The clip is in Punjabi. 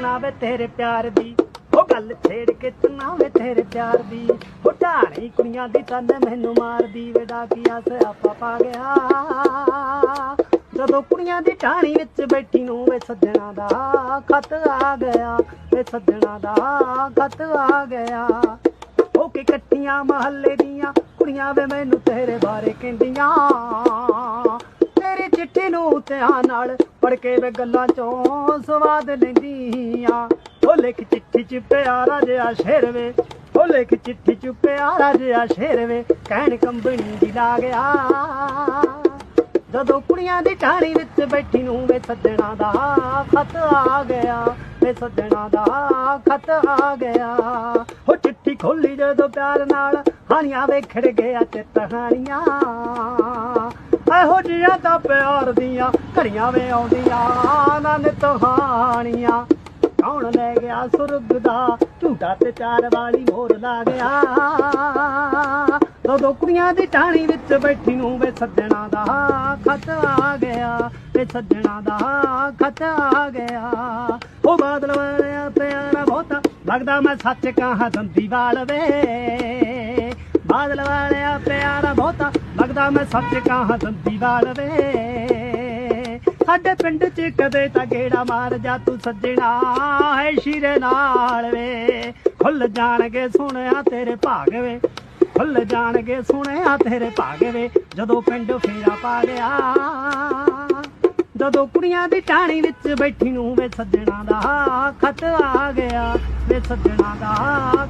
ਚੰਨਾ ਵੇ ਤੇਰੇ ਪਿਆਰ ਦੀ। ਉਹ ਗੱਲ ਛੇੜ ਕੇ ਚੰਨਾ ਵੇ ਤੇਰੇ ਪਿਆਰ ਦੀ। ਉਹ ਢਾਣੀ ਕੁੜੀਆਂ ਦੀ ਤਨ ਮੈਨੂੰ ਮਾਰਦੀ। ਵੇ ਡਾਕੀਆ ਸਿਆਪਾ ਪਾ ਗਿਆ। ਜਦੋਂ ਕੁੜੀਆਂ ਦੀ ਢਾਣੀ ਵਿੱਚ ਬੈਠੀ ਨੂੰ ਵੇ ਸੱਜਣਾ ਦਾ ਖਤ ਆ ਗਿਆ। ਵੇ ਸੱਜਣਾ ਦਾ ਖਤ ਆ ਗਿਆ। ਹੋ ਕੇ ਇਕੱਠੀਆਂ ਮਹੱਲੇ ਦੀਆਂ ਕੁੜੀਆਂ ਵੇ ਮੈਨੂੰ ਤੇਰੇ ਬਾਰੇ ਕਹਿੰਦੀਆਂ। ਚਿੱਠੀ ਨਾਲ ਪੜ ਕੇ ਵੇ ਗੱਲਾਂ ਚੋਂ ਸਵਾਦ ਲੈਂਦੀਆਂ। ਉਹ ਲਿਖ ਚਿੱਠੀ ਚ ਪਿਆਰਾ ਜਿਹਾ ਸ਼ੇਰ ਵੇ ਉਹ ਲਿਖ ਚਿੱਠੀ ਚ ਪਿਆਰਾ ਜਿਹਾ ਸ਼ੇਰ ਵੇ, ਕਹਿਣ ਕੰਬਣੀ ਦੀ ਲਾ ਗਿਆ। ਜਦੋਂ ਕੁੜੀਆਂ ਦੀ ਟਾਣੀ ਵਿੱਚ ਬੈਠੀ ਨੂੰ ਵੇ ਸੱਜਣਾ ਦਾ ਖਤ ਆ ਗਿਆ, ਵੇ ਸੱਜਣਾ ਦਾ ਖਤ ਆ ਗਿਆ। ਉਹ ਚਿੱਠੀ ਖੋਲੀ ਜਦੋਂ ਪਿਆਰ ਨਾਲ ਹਾਨੀਆਂ ਵੇਖੜ ਗਿਆ ਤੇ ਤਹਾਨੀਆਂ ਇਹੋ ਜਿਹੀਆਂ ਤਾਂ ਪਿਆਰ ਦੀਆਂ ਘੜੀਆਂ ਵੇ ਆਉਂਦੀਆਂ ਨਨ ਤਹਾਨੀਆਂ ਕੌਣ ਲੈ ਗਿਆ ਸੁਰਗ ਦਾ? ਝੂਟਾ ਤੇ ਚਾਰ ਵਾਲੀ ਮੋਰ ਲਾ ਗਿਆ। ਦੋ ਕੁੜੀਆਂ ਦੀ ਟਾਣੀ ਵਿੱਚ ਬੈਠੀ ਨੂੰ ਵੇ ਸੱਜਣਾ ਦਾ ਖਤ ਆ ਗਿਆ। ਵੇ ਸੱਜਣਾ ਦਾ ਖਤ ਆ ਗਿਆ। ਉਹ ਬਾਦਲ ਵਾਲਿਆ ਪਿਆਰਾ ਬਹੁਤਾ। ਲੱਗਦਾ ਮੈਂ ਸੱਚ ਕਹਾਂ ਦੰਦੀ ਵਾਲ ਵੇ। ਲੱਗਦਾ ਮੈਂ ਸੱਚ ਕਹਾਂ ਦੰਦੀ ਵਾਲ ਵੇ। ਸਾਡੇ ਪਿੰਡ 'ਚ ਕਦੇ ਤਾਂ ਗੇੜਾ ਮਾਰ ਜਾ ਤੂੰ ਸੱਜਣਾ ਹੈ ਸ਼ੀਰੇ ਨਾਲ ਵੇ। ਖੁੱਲ ਜਾਣਗੇ ਸੁਣਿਆ ਤੇਰੇ ਭਾਗ ਵੇ। ਖੁੱਲ ਜਾਣਗੇ ਸੁਣਿਆ ਤੇਰੇ ਭਾਗ ਵੇ। ਜਦੋਂ ਪਿੰਡ ਫੇਰਾ ਪਾ ਗਿਆ, ਜਦੋਂ ਕੁੜੀਆਂ ਦੀ ਟਾਣੀ ਵਿੱਚ ਬੈਠੀ ਨੂੰ ਵੇ ਸੱਜਣਾ ਦਾ ਖਤ ਆ ਗਿਆ। ਵੇ ਸੱਜਣਾ ਦਾ